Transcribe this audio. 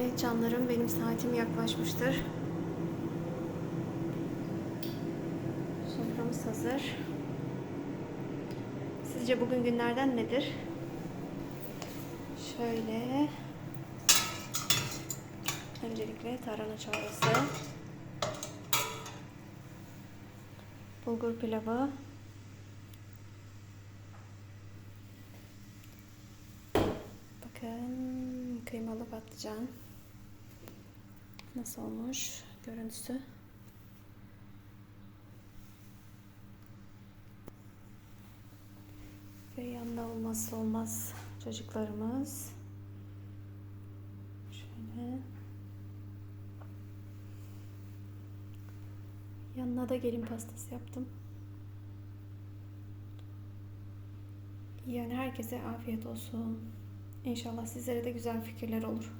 Evet canlarım benim saatim yaklaşmıştır. Soframız hazır. Sizce bugün günlerden nedir? Şöyle. Öncelikle tarhana çorbası. Bulgur pilavı. Bakın kıymalı patlıcan. Nasıl olmuş görüntüsü? Ve yanında olmazsa olmaz çocuklarımız. Şöyle. Yanına da gelin pastası yaptım. Yani herkese afiyet olsun. İnşallah sizlere de güzel fikirler olur.